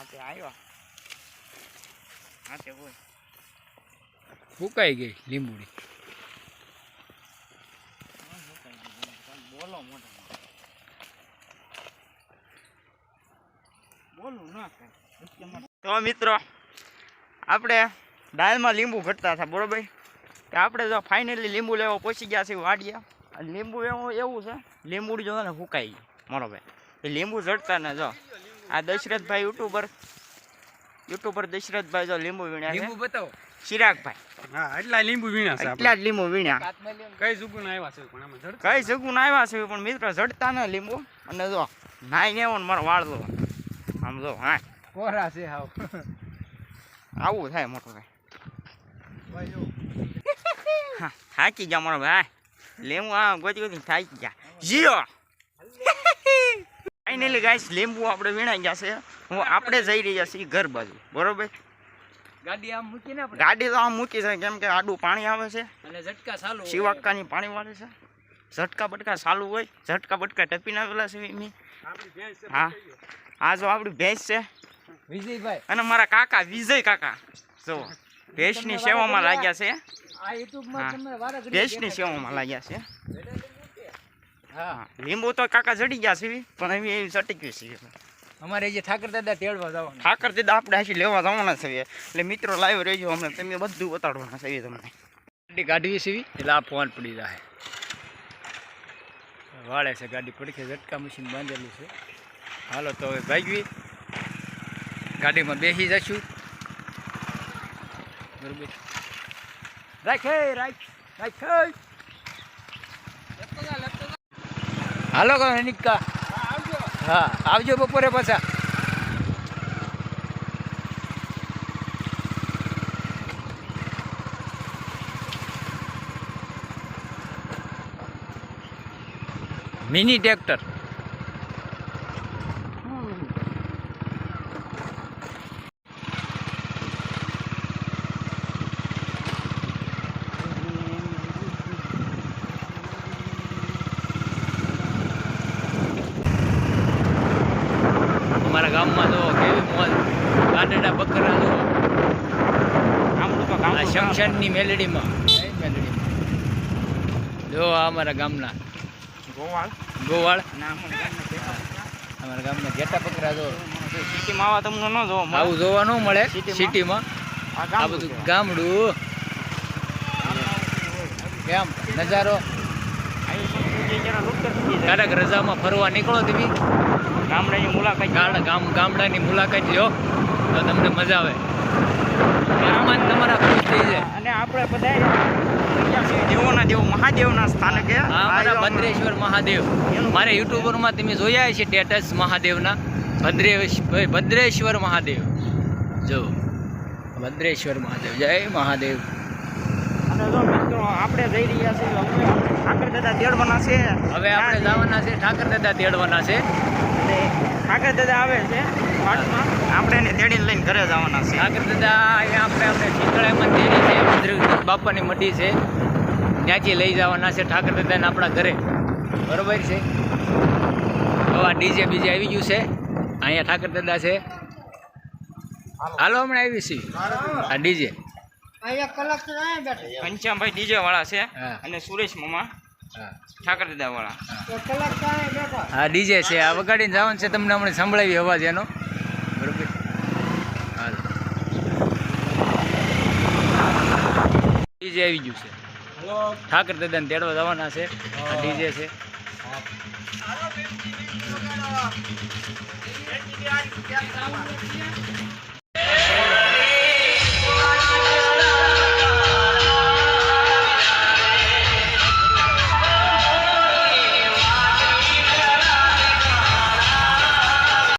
હા તે આવ્યા. હા તે કોઈ ગઈ લીંબુડી. બોલો મોટા બોલું ના તો મિત્રો આપણે દાળમાં લીંબુ ઘટતા હતા બરોબર કે આપણે જો ફાઇનલી લીંબુ લેવા પહોંચી ગયા છે વાડિયા અને લીંબુ એવું એવું છે લીંબુડી જો ને ફૂંકાઈ ગઈ ભાઈ. એ લીંબુ ઝડતા ને જો આ દશરથભાઈ યુટ્યુબર. યુટ્યુબર દશરથભાઈ જો લીંબુ વીણ્યા લીંબુ બતાવો. ચિરાગભાઈ. હા એટલા લીંબુ વીણ્યા છે એટલા જ લીંબુ વીણ્યા. કઈ સુગુણ આવ્યા છે પણ આમાં જડ કઈ સગુન આવ્યા છે પણ મિત્રો જડતા ને લીંબુ. અને જો નાઈ ને ને મારો વાળ દો આમ જો હા. કોરા છે હાવ આવું થાય મોટો ભાઈ હા થાકી ગયા મારો ભાઈ. લીંબુ આ ગોતી ગોતી થાકી ગયા. જીઓ! ફાઇનલી ગાઈસ લીંબુ આપણે વીણાઈ ગયા છે. હું આપણે જઈ રહ્યા છીએ ઘર બાજુ. બરોબર? ગાડી આમ તો આમ મૂકી છે કેમ કે આડું પાણી આવે છે. અને ઝટકા ચાલુ શિવાક્કાની પાણી વાળે છે. ઝટકા બટકા ચાલુ હોય. ઝટકા બટકા ટપી નાખેલા છે મી આપણી ભેંસ છે, હા. આ જો આપણી ભેંસ છે. વિજયભાઈ. અને મારા કાકા વિજય કાકા. જો ભેંસની સેવામાં લાગ્યા છે. ભેંસની સેવામાં લાગ્યા છે. હા. હા લીંબુ તો કાકા ચડી ગયા છે પણ એવી એવી ચટક્યું છે અમારે જે ઠાકર દાદા તેડવા જવાનું. ઠાકર દીદા આપણે હાથી લેવા જવાના છે એટલે મિત્રો લાઈવ રહેજો અમને તમે બધું બતાડવાના છે તમને. ગાડી કાઢવી સીવી એટલે આ ફોન પડી જાય વાળે છે ગાડી પડખે ઝટકા મશીન બાંધેલું છે. હાલો તો હવે ભાગવી. ગાડીમાં બેસી જશું. બરોબર. રાખે રાખ રાખ. હાલો કરો નિકા હા આવજો બપોરે પાછા. Mini tractor. અમારા ગામમાં જો મોજ ગાંડેડા બકરા જો આ શમશાનની મેલડીમાં. મેલડીમાં જો આ અમારા ગામના. ગોવાળ? ગોવાળ? અમારા ગામના ઘેટા બકરા જો સિટીમાં આવા તમને ન જોવા આવું જોવા ન મળે સિટીમાં? આ બધું ગામડું. કેમ? નજારો? કડક રજામાં ફરવા નીકળો તમે? ગામડાની મુલાકાત ગામ ગામ ગામડાની મુલાકાત લ્યો. તો તમને મજા આવે. મહેમાન તમારા ખુશ થઈ જાય. અને આપણે બધા દેવોના દેવ મહાદેવના સ્થાનકે આ અમારા ભદ્રેશ્વર મહાદેવ. મારે યુટ્યુબરમાં તમે જોયા છે સ્ટેટસ મહાદેવના. ભદ્રેશ ભદ્રેશ્વર મહાદેવ. જો ભદ્રેશ્વર મહાદેવ. જય મહાદેવ. અને જો મિત્રો આપણે જઈ રહ્યા છીએ હવે ઠાકર દાદા તેડવાના છે. હવે આપણે જવાના છે ઠાકર દાદા તેડવાના છે. ઠાકર દાદા આવે છે આપણે એને તેડીને લઈને ઘરે જવાના છે ઠાકર દાદા અહીંયા આપણે આપણે શીતળાઈ મંદિર છે બાપાની મઢી છે. ત્યાંથી લઈ જવાના છે ઠાકર દાદાને આપણા ઘરે. બરોબર છે? હવા આ ડીજે બીજે આવી ગયું છે. અહીંયા ઠાકર દાદા છે. હાલો હમણાં આવી છીએ. આ ડીજે. ઘનશ્યામભાઈ ડીજે વાળા છે અને સુરેશ મામા. ઠાકર દાદા વાળા. હા ડીજે છે. આ વગાડીને જવાનું છે. તમને હમણાં સંભળાવી અવાજ એનો. બરોબર? ડીજે આવી ગયું છે. ઠાકર દાદાને તેડવા જવાના છે. આ ડીજે છે.